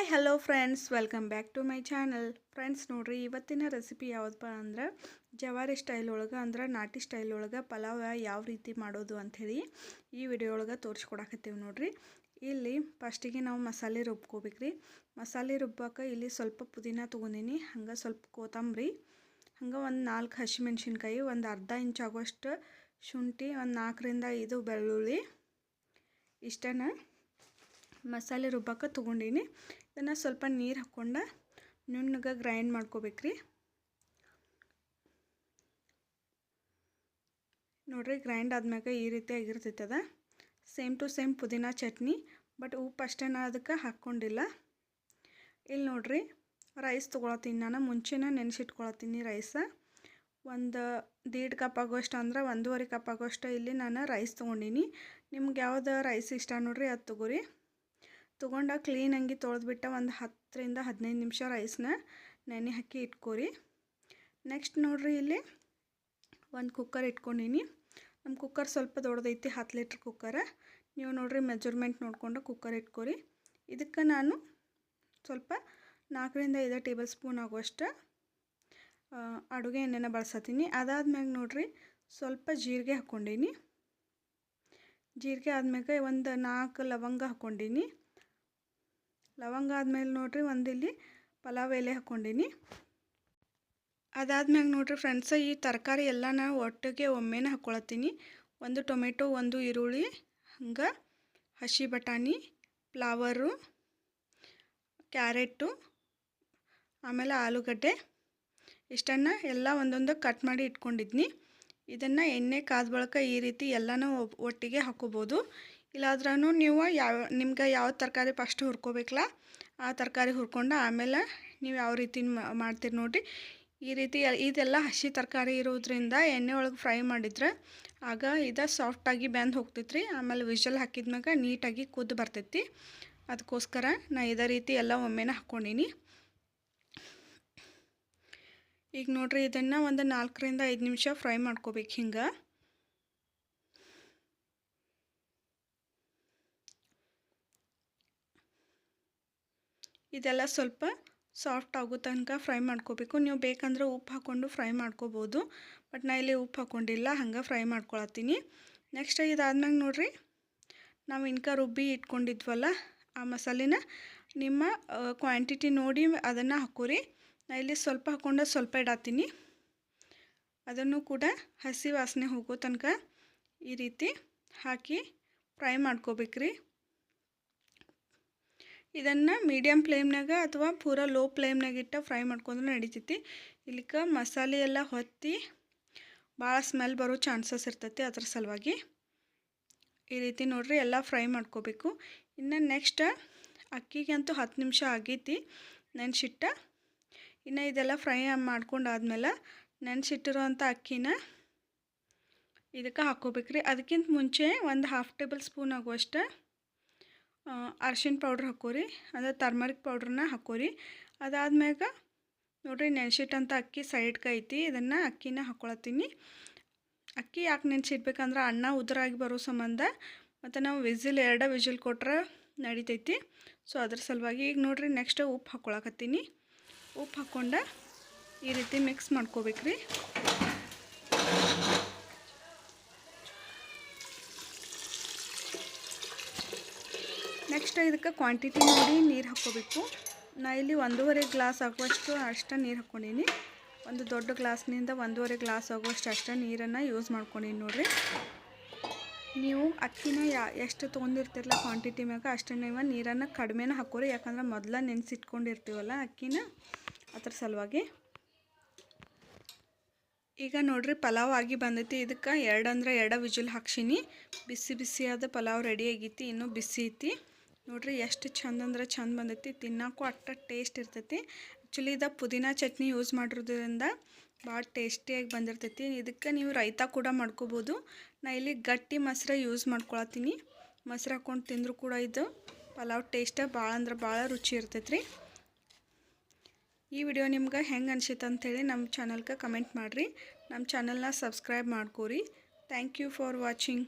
Hi hello friends welcome back to my channel friends ನೋಡಿರಿ, ಇವತ್ತಿನ recipe ಯಾವುದಪ್ಪ ಅಂದ್ರೆ ಜವಾರಿ ಸ್ಟೈಲ್ ಒಳಗೆ ಅಂದ್ರೆ ನಾಟಿ ಸ್ಟೈಲ್ ಒಳಗೆ ಪಲಾವ್ ಯಾವ ರೀತಿ ಮಾಡೋದು ಅಂಥೇಳಿ ಈ ವಿಡಿಯೋ ಒಳಗೆ ತೋರಿಸ್ಕೊಡಕತ್ತೀವಿ ನೋಡಿರಿ. ಇಲ್ಲಿ ಫಸ್ಟಿಗೆ ನಾವು ಮಸಾಲೆ ರುಬ್ಕೋಬೇಕ್ರಿ. ಮಸಾಲೆ ರುಬ್ಬಕ್ಕೆ ಇಲ್ಲಿ ಸ್ವಲ್ಪ ಪುದೀನ ತೊಗೊಂಡಿನಿ. ಹಂಗೆ ಸ್ವಲ್ಪ ಕೊತ್ತಂಬರಿ, ಹಂಗೆ ಒಂದು ನಾಲ್ಕು ಹಸಿಮೆಣ್ಸಿನ್ಕಾಯಿ, ಒಂದು ಅರ್ಧ ಇಂಚ್ ಆಗೋಷ್ಟು ಶುಂಠಿ, ಒಂದು ನಾಲ್ಕರಿಂದ ಐದು ಬೆಳ್ಳುಳ್ಳಿ ಇಷ್ಟನ್ನ ಮಸಾಲೆ ರುಬ್ಬಕ್ಕೆ ತೊಗೊಂಡೀನಿ. ಇದನ್ನು ಸ್ವಲ್ಪ ನೀರು ಹಾಕ್ಕೊಂಡು ನುಣ್ಣಗೆ ಗ್ರೈಂಡ್ ಮಾಡ್ಕೋಬೇಕ್ರಿ. ನೋಡ್ರಿ ಗ್ರೈಂಡ್ ಆದ್ಮ್ಯಾಗ ಈ ರೀತಿ ಆಗಿರ್ತೈತದ ಸೇಮ್ ಟು ಸೇಮ್ ಪುದೀನ ಚಟ್ನಿ ಬಟ್ ಉಪ್ಪು ಅಷ್ಟೇ ನಾ ಅದಕ್ಕೆ ಹಾಕ್ಕೊಂಡಿಲ್ಲ ಇಲ್ಲಿ ನೋಡ್ರಿ ರೈಸ್ ತೊಗೊಳತ್ತೀನಿ ನಾನು, ಮುಂಚೆನೇ ನೆನೆಸಿಟ್ಕೊಳತ್ತೀನಿ ರೈಸ ಒಂದು ದೀಡ್ ಕಪ್ ಆಗೋಷ್ಟು ಅಂದ್ರೆ ಒಂದೂವರೆ ಕಪ್ ಆಗೋಷ್ಟು ಇಲ್ಲಿ ನಾನು ರೈಸ್ ತೊಗೊಂಡೀನಿ. ನಿಮ್ಗೆ ಯಾವ್ದು ರೈಸ್ ಇಷ್ಟ ನೋಡ್ರಿ ಅದು ತೊಗೋರಿ. ತೊಗೊಂಡ ಕ್ಲೀನಾಗಿ ತೊಳೆದ್ಬಿಟ್ಟು ಒಂದು ಹತ್ತರಿಂದ ಹದಿನೈದು ನಿಮಿಷ ರೈಸ್ನ ನೆನೆ ಹಾಕಿ ಇಟ್ಕೋರಿ. ನೆಕ್ಸ್ಟ್ ನೋಡ್ರಿ ಇಲ್ಲಿ ಒಂದು ಕುಕ್ಕರ್ ಇಟ್ಕೊಂಡಿನಿ. ನಮ್ಮ ಕುಕ್ಕರ್ ಸ್ವಲ್ಪ ದೊಡ್ಡದೈತಿ, ಹತ್ತು ಲೀಟ್ರ್ ಕುಕ್ಕರ ನೀವು ನೋಡಿರಿ ಮೆಜರ್ಮೆಂಟ್ ನೋಡಿಕೊಂಡು ಕುಕ್ಕರ್ ಇಟ್ಕೋರಿ. ಇದಕ್ಕೆ ನಾನು ಸ್ವಲ್ಪ ನಾಲ್ಕರಿಂದ ಐದು ಟೇಬಲ್ ಸ್ಪೂನ್ ಆಗುವಷ್ಟು ಅಡುಗೆ ಎಣ್ಣೆನ ಬಳಸತ್ತೀನಿ ಅದಾದ್ಮ್ಯಾಗ ನೋಡಿರಿ ಸ್ವಲ್ಪ ಜೀರಿಗೆ ಹಾಕ್ಕೊಂಡೀನಿ ಜೀರಿಗೆ ಆದ್ಮ್ಯಾಗ ಒಂದು ನಾಲ್ಕು ಲವಂಗ ಹಾಕ್ಕೊಂಡೀನಿ ಲವಂಗ ಆದ್ಮೇಲೆ ನೋಡ್ರಿ ಒಂದಿಲ್ಲಿ ಪಲಾವ್ ಎಲೆ ಹಾಕ್ಕೊಂಡೀನಿ. ಅದಾದ್ಮ್ಯಾಗ ನೋಡ್ರಿ ಫ್ರೆಂಡ್ಸ, ಈ ತರಕಾರಿ ಎಲ್ಲ ನಾನು ಒಟ್ಟಿಗೆ ಒಮ್ಮೆನೇ ಹಾಕ್ಕೊಳತ್ತೀನಿ ಒಂದು ಟೊಮೆಟೊ, ಒಂದು ಈರುಳ್ಳಿ, ಹಂಗೆ ಹಸಿ ಬಟಾಣಿ, ಫ್ಲವರು, ಕ್ಯಾರೆಟು, ಆಮೇಲೆ ಆಲೂಗಡ್ಡೆ, ಇಷ್ಟನ್ನು ಎಲ್ಲ ಒಂದೊಂದು ಕಟ್ ಮಾಡಿ ಇಟ್ಕೊಂಡಿದ್ನಿ. ಇದನ್ನು ಎಣ್ಣೆ, ಕಾದ ಬಳಿಕ ಈ ರೀತಿ ಎಲ್ಲನೂ ಒಟ್ಟಿಗೆ ಹಾಕೋಬೋದು. ಇಲ್ಲಾದ್ರೂ ನೀವು ಯಾವ, ನಿಮ್ಗೆ ಯಾವ ತರಕಾರಿ ಫಸ್ಟ್ ಹುರ್ಕೋಬೇಕಲ್ಲ, ಆ ತರಕಾರಿ ಹುರ್ಕೊಂಡು ಆಮೇಲೆ ನೀವು ಯಾವ ರೀತಿ ಮಾಡ್ತೀರಿ ನೋಡಿರಿ ಈ ರೀತಿ ಇದೆಲ್ಲ ಹಸಿ ತರಕಾರಿ ಇರೋದ್ರಿಂದ ಎಣ್ಣೆ ಒಳಗೆ ಫ್ರೈ ಮಾಡಿದ್ರೆ ಆಗ ಇದು ಸಾಫ್ಟಾಗಿ ಬೆಂದು ಹೋಗ್ತೈತ್ರಿ. ಆಮೇಲೆ ವಿಷಲ್ ಹಾಕಿದ್ಮ್ಯಾಗ ನೀಟಾಗಿ ಕುದ್ದು ಬರ್ತೈತಿ. ಅದಕ್ಕೋಸ್ಕರ ನಾ ಇದೇ ರೀತಿ ಎಲ್ಲ ಒಮ್ಮೆನೇ ಹಾಕ್ಕೊಂಡೀನಿ ಈಗ ನೋಡಿರಿ ಇದನ್ನು ಒಂದು ನಾಲ್ಕರಿಂದ ಐದು ನಿಮಿಷ ಫ್ರೈ ಮಾಡ್ಕೋಬೇಕು ಹಿಂಗೆ. ಇದೆಲ್ಲ ಸ್ವಲ್ಪ ಸಾಫ್ಟ್ ಆಗೋ ತನಕ ಫ್ರೈ ಮಾಡ್ಕೋಬೇಕು. ನೀವು ಬೇಕಂದ್ರೆ ಉಪ್ಪು ಹಾಕ್ಕೊಂಡು ಫ್ರೈ ಮಾಡ್ಕೋಬೋದು. ಬಟ್ ನಾ ಇಲ್ಲಿ ಉಪ್ಪು ಹಾಕ್ಕೊಂಡಿಲ್ಲ, ಹಂಗೆ ಫ್ರೈ ಮಾಡ್ಕೊಳತ್ತೀನಿ. ನೆಕ್ಸ್ಟ್ ಇದಾದ್ಮ್ಯಾಗ ನೋಡಿರಿ, ನಾವು ಇನ್ಕ ರುಬ್ಬಿ ಇಟ್ಕೊಂಡಿದ್ವಲ್ಲ ಆ ಮಸಾಲೆನ, ನಿಮ್ಮ ಕ್ವಾಂಟಿಟಿ ನೋಡಿ ಅದನ್ನು ಹಾಕೋರಿ. ನಾ ಇಲ್ಲಿ ಸ್ವಲ್ಪ ಹಾಕ್ಕೊಂಡು ಸ್ವಲ್ಪ ಇಡಾತೀನಿ. ಅದನ್ನು ಕೂಡ ಹಸಿ ವಾಸನೆ ಹೋಗೋ ತನಕ ಈ ರೀತಿ ಹಾಕಿ ಫ್ರೈ ಮಾಡ್ಕೋಬೇಕ್ರಿ. ಇದನ್ನು ಮೀಡಿಯಮ್ ಫ್ಲೇಮ್ನಾಗ ಅಥವಾ ಪೂರ ಲೋ ಫ್ಲೇಮ್ನಾಗ ಇಟ್ಟು ಫ್ರೈ ಮಾಡ್ಕೊಂಡ್ರೆ ನಡಿತೈತಿ. ಇಲ್ಲಿಕ ಮಸಾಲೆ ಎಲ್ಲ ಹೊತ್ತಿ ಭಾಳ ಸ್ಮೆಲ್ ಬರೋ ಚಾನ್ಸಸ್ ಇರ್ತೈತಿ ಅದ್ರ ಸಲುವಾಗಿ. ಈ ರೀತಿ ನೋಡ್ರಿ ಎಲ್ಲ ಫ್ರೈ ಮಾಡ್ಕೋಬೇಕು. ಇನ್ನು ನೆಕ್ಸ್ಟ್ ಅಕ್ಕಿಗೆ ಅಂತೂ ಹತ್ತು ನಿಮಿಷ ಆಗೈತಿ ನೆನ್ಸಿಟ್ಟ. ಇನ್ನು ಇದೆಲ್ಲ ಫ್ರೈ ಮಾಡ್ಕೊಂಡಾದ್ಮೇಲೆ ನೆನೆಸಿಟ್ಟಿರೋಂಥ ಅಕ್ಕಿನ ಇದಕ್ಕೆ ಹಾಕ್ಕೋಬೇಕ್ರಿ. ಅದಕ್ಕಿಂತ ಮುಂಚೆ ಒಂದು ಹಾಫ್ ಟೇಬಲ್ ಸ್ಪೂನ್ ಆಗುವಷ್ಟು ಅರ್ಶಿಣ ಪೌಡ್ರ್ ಹಾಕೋರಿ ಅಂದರೆ ಟರ್ಮರಿಕ್ ಪೌಡ್ರನ್ನ ಹಾಕೋರಿ. ಅದಾದ್ಮ್ಯಾಗ ನೋಡಿರಿ ನೆನೆಸಿಟ್ಟಂಥ ಅಕ್ಕಿ ಸೈಡ್ಗೆ ಐತಿ, ಇದನ್ನು ಅಕ್ಕಿನ ಹಾಕ್ಕೊಳತ್ತೀನಿ ಅಕ್ಕಿ ಯಾಕೆ ನೆನೆಸಿಡ್ಬೇಕಂದ್ರೆ ಅನ್ನ ಉದುರಾಗಿ ಬರೋ ಸಂಬಂಧ, ಮತ್ತು ನಾವು ವಿಸಿಲ್, ಎರಡು ವಿಝಿಲ್ ಕೊಟ್ರೆ ನಡಿತೈತಿ. ಸೊ ಅದ್ರ ಸಲುವಾಗಿ ಈಗ ನೋಡಿರಿ ನೆಕ್ಸ್ಟ್ ಉಪ್ಪು ಹಾಕ್ಕೊಳಕತ್ತೀನಿ ಉಪ್ಪು ಹಾಕ್ಕೊಂಡು ಈ ರೀತಿ ಮಿಕ್ಸ್ ಮಾಡ್ಕೋಬೇಕ್ರಿ. ನೆಕ್ಸ್ಟ್ ಇದಕ್ಕೆ ಕ್ವಾಂಟಿಟಿ ನೋಡಿ ನೀರು ಹಾಕ್ಕೋಬೇಕು. ನಾ ಇಲ್ಲಿ ಒಂದೂವರೆ ಗ್ಲಾಸ್ ಆಗುವಷ್ಟು ಅಷ್ಟು ನೀರು ಹಾಕ್ಕೊಂಡೀನಿ. ಒಂದು ದೊಡ್ಡ ಗ್ಲಾಸ್ನಿಂದ ಒಂದೂವರೆ ಗ್ಲಾಸ್ ಆಗುವಷ್ಟು ಅಷ್ಟು ನೀರನ್ನು ಯೂಸ್ ಮಾಡ್ಕೊಂಡೀನಿ ನೋಡಿರಿ. ನೀವು ಅಕ್ಕಿನ ಯಾ, ಎಷ್ಟು ತೊಗೊಂಡಿರ್ತಿರಲ್ಲ ಕ್ವಾಂಟಿಟಿ ಮ್ಯಾಗ ಅಷ್ಟು ನೀವು ನೀರನ್ನು ಕಡಿಮೆನ ಹಾಕೋರಿ. ಯಾಕಂದ್ರೆ ಮೊದಲ ನೆನೆಸಿಟ್ಕೊಂಡಿರ್ತೀವಲ್ಲ ಅಕ್ಕಿನ ಅದ್ರ ಸಲುವಾಗಿ. ಈಗ ನೋಡ್ರಿ ಪಲಾವ್ ಆಗಿ ಬಂದೈತಿ. ಇದಕ್ಕೆ ಎರಡು ಅಂದ್ರೆ ಎರಡು ವಿಜುಲ್ ಹಾಕ್ಸೀನಿ. ಬಿಸಿ ಬಿಸಿಯಾದ ಪಲಾವ್ ರೆಡಿ ಆಗೈತಿ. ಇನ್ನೂ ಬಿಸಿ ಐತಿ. ನೋಡ್ರಿ ಎಷ್ಟು ಚಂದ ಅಂದ್ರೆ ಚಂದ ಬಂದೈತಿ. ತಿನ್ನಕ್ಕೂ ಅಟ್ಟ ಟೇಸ್ಟ್ ಇರ್ತೈತಿ. ಆ್ಯಕ್ಚುಲಿ ಇದು ಪುದೀನ ಚಟ್ನಿ ಯೂಸ್ ಮಾಡಿರೋದ್ರಿಂದ ಭಾಳ ಟೇಸ್ಟಿಯಾಗಿ ಬಂದಿರ್ತೈತಿ. ಇದಕ್ಕೆ ನೀವು ರೈತ ಕೂಡ ಮಾಡ್ಕೋಬೋದು. ನಾ ಇಲ್ಲಿ ಗಟ್ಟಿ ಮೊಸರು ಯೂಸ್ ಮಾಡ್ಕೊಳತ್ತೀನಿ. ಮೊಸರು ಹಾಕ್ಕೊಂಡು ತಿಂದರೂ ಕೂಡ ಇದು ಪಲಾವ್ ಟೇಸ್ಟ ಭಾಳ ಅಂದ್ರೆ ಭಾಳ ರುಚಿ ಇರ್ತೈತ್ರಿ. ಈ ವಿಡಿಯೋ ನಿಮ್ಗೆ ಹೆಂಗೆ ಅನ್ಸಿತ್ತು ಅಂಥೇಳಿ ನಮ್ಮ ಚಾನಲ್ಗೆ ಕಮೆಂಟ್ ಮಾಡಿರಿ. ನಮ್ಮ ಚಾನಲ್ನ subscribe ಮಾಡ್ಕೋರಿ. Thank you for watching